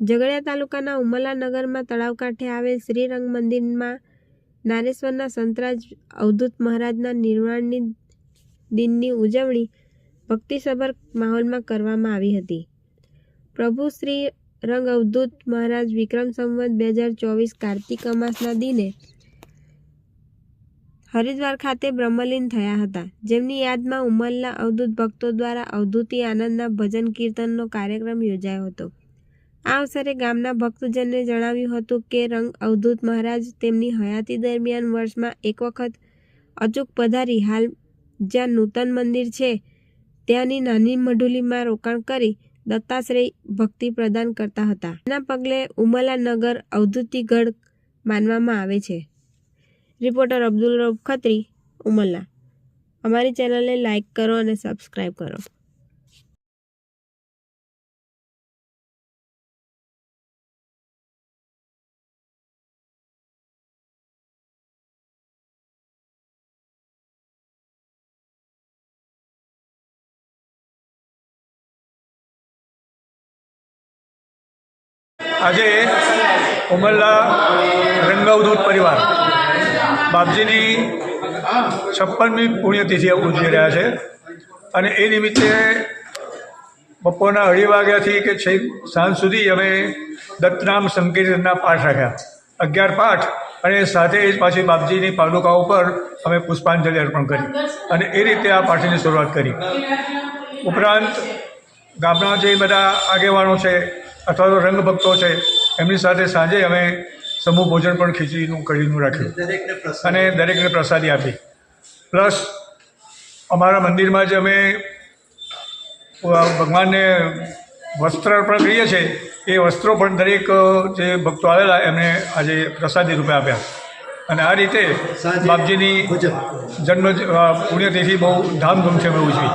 ઝઘડિયા તાલુકાના ઉમલા નગરમાં તળાવ કાંઠે આવેલ શ્રીરંગ મંદિરમાં નારેશ્વરના સંતરાજ અવધૂત મહારાજના નિર્વાણની દિનની ઉજવણી ભક્તિસભર માહોલમાં કરવામાં આવી હતી. પ્રભુ શ્રી રંગ અવધૂત મહારાજ વિક્રમ સંવત બે હજાર ચોવીસ કાર્તિક અમાસના દિને હરિદ્વાર ખાતે બ્રહ્મલીન થયા હતા. જેમની યાદમાં ઉમલના અવધૂત ભક્તો દ્વારા અવધૂતી આનંદના ભજન કીર્તનનો કાર્યક્રમ યોજાયો હતો. આ અવસરે ગામના ભક્તજનને જણાવ્યું હતું કે રંગ અવધૂત મહારાજ તેમની હયાતી દરમિયાન વર્ષમાં એક વખત અચૂક પધારી હાલ જ્યાં નૂતન મંદિર છે, ત્યાંની નાની મઢુલીમાં રોકાણ કરી દત્તાશ્રેય ભક્તિ પ્રદાન કરતા હતા. એના પગલે ઉમલા નગર અવધૂતિગઢ માનવામાં આવે છે. રિપોર્ટર અબ્દુલ રબ ખત્રી, ઉમલા. અમારી ચેનલને લાઇક કરો અને સબસ્ક્રાઈબ કરો. આજે ઉમરલા રંગાવધૂત પરિવાર બાપજીની છપ્પનમી પુણ્યતિથિ ઉજવી રહ્યા છે. અને એ નિમિત્તે બપોરના અઢી વાગ્યાથી કે છેક સાંજ સુધી અમે દત્તનામ સંકીર્તનના પાઠ રાખ્યા. અગિયાર પાઠ અને સાથે જ પાછી બાપજીની પાદુકાઓ ઉપર અમે પુષ્પાંજલિ અર્પણ કરી. અને એ રીતે આ પાઠની શરૂઆત કરી. ઉપરાંત ગામના જે બધા આગેવાનો છે અથવા તો રંગભક્તો છે એમની સાથે સાંજે અમે સમૂહ ભોજન પણ ખીચડીનું કઢીનું રાખ્યું. અને દરેકને પ્રસાદી આપી. પ્લસ અમારા મંદિરમાં જે અમે ભગવાનને વસ્ત્ર અર્પણ કરીએ છીએ એ વસ્ત્રો પણ દરેક જે ભક્તો આવેલા એમને આજે પ્રસાદી રૂપે આપ્યા. અને આ રીતે બાપજીની જન્મ પુણ્યતિથિ બહુ ધામધૂમથી અમે ઉજવી.